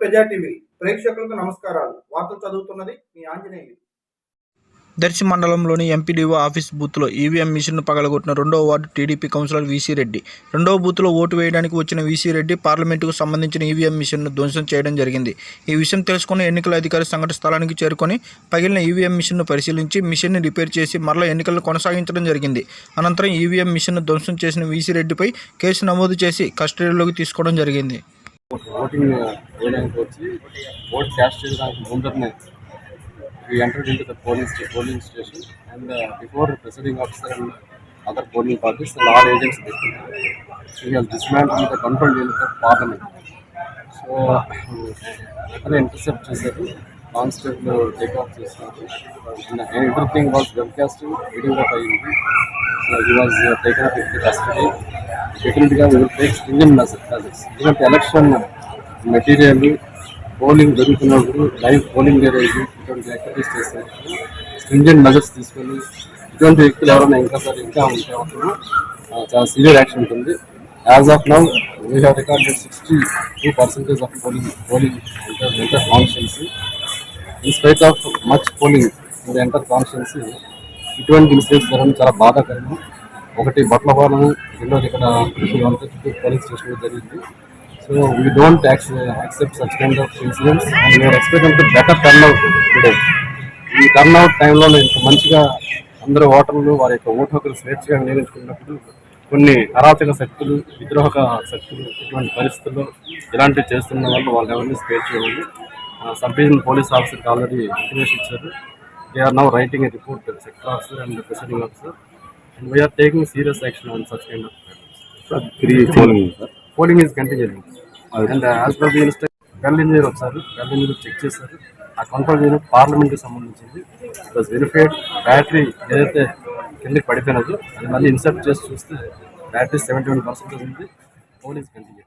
ప్రజా టీవీ. ప్రేక్షకులకు నమస్కారాలు. వార్తలు చదువుతున్నది మీ ఆంజనేయులు. దర్శి మండలంలోని ఎంపీడీఓ ఆఫీస్ బూత్లో ఈవీఎం మిషన్ను పగలగొట్టిన రెండవ ward TDP councillor VC Reddy. రెండవ బూత్లో ఓటు వేయడానికి వచ్చిన వీసీ రెడ్డి పార్లమెంటుకు సంబంధించిన ఈవీఎం మిషన్ను ధ్వంసం చేయడం జరిగింది. ఈ విషయం తెలుసుకున్న ఎన్నికల అధికారి సంఘటన స్థలానికి చేరుకొని పగిలిన ఈవీఎం మిషన్ను పరిశీలించి మిషన్ని రిపేర్ చేసి మరలా ఎన్నికలను కొనసాగించడం జరిగింది. అనంతరం ఈవీఎం మిషన్ను ధ్వంసం చేసిన వీసీ రెడ్డిపై కేసు నమోదు చేసి కస్టడీలోకి తీసుకోవడం జరిగింది. ఓటింగ్ వేయడానికి వచ్చి ఓట్ క్యాస్ట్ చేయడానికి ముందరనే enter into the polling polling station and before presiding officer and other polling parties and agents we has dismantle control unit of parliament so అతను ఇంటర్సెప్ట్ చేశారు constable take off everything was webcasting videograph అయింది so he was take off in custody డెఫినెట్గా will take measures ఎందుకంటే election material polling జరుగుతున్నప్పుడు live polling ఏరేజ్ ఇటువంటి activities చేస్తారు stringent measures తీసుకొని ఇటువంటి వ్యక్తులు ఎవరైనా ఇంకా సార్ ఇంకా ఉంటే అప్పుడు చాలా సీరియర్ యాక్షన్ ఉంటుంది. As of now we have recorded sixty two percentage of polling polling entire entire constituency. In spite of much polling entire constituency ఇటువంటి మిస్టేక్స్ జరగడం చాలా బాధాకరము. ఒకటి బట్లపాలెం రెండోది ఇక్కడ చుట్టూ పోలీస్ స్టేషన్ జరిగింది. So we don't accept such kind of incidents and we are expect better turn out today ఈ టర్న్ అవుట్ టైంలో ఇంత మంచిగా అందరూ ఓటర్లు వారి యొక్క ఓటు హక్కులు స్వేచ్ఛగా నియమించుకున్నప్పుడు కొన్ని అరాచక శక్తులు విద్రోహక శక్తులు ఇటువంటి పరిస్థితుల్లో ఇలాంటివి చేస్తున్న వాళ్ళు వాళ్ళు ఎవరిని స్పేర్ చేయాలి సబ్ డివిజన్ పోలీస్ ఆఫీసర్కి ఆల్రెడీ ఇన్ఫర్మేషన్ ఇచ్చారు. They are now writing a report sector officer and presiding officer and we are taking serious action on such kind of three polling is continuing and as per the engineer వచ్చారు. గల్ engineer check చేశారు. ఆ control unit పార్లమెంట్కి సంబంధించింది. Plus verified battery ఏదైతే కిందకి పడిపోయినదో అది మళ్ళీ ఇన్సర్ట్ చేసి చూస్తే బ్యాటరీ సెవెంటీ వన్ పర్సెంటేజ్ ఉంది పోలింగ్ కంటిన్యూ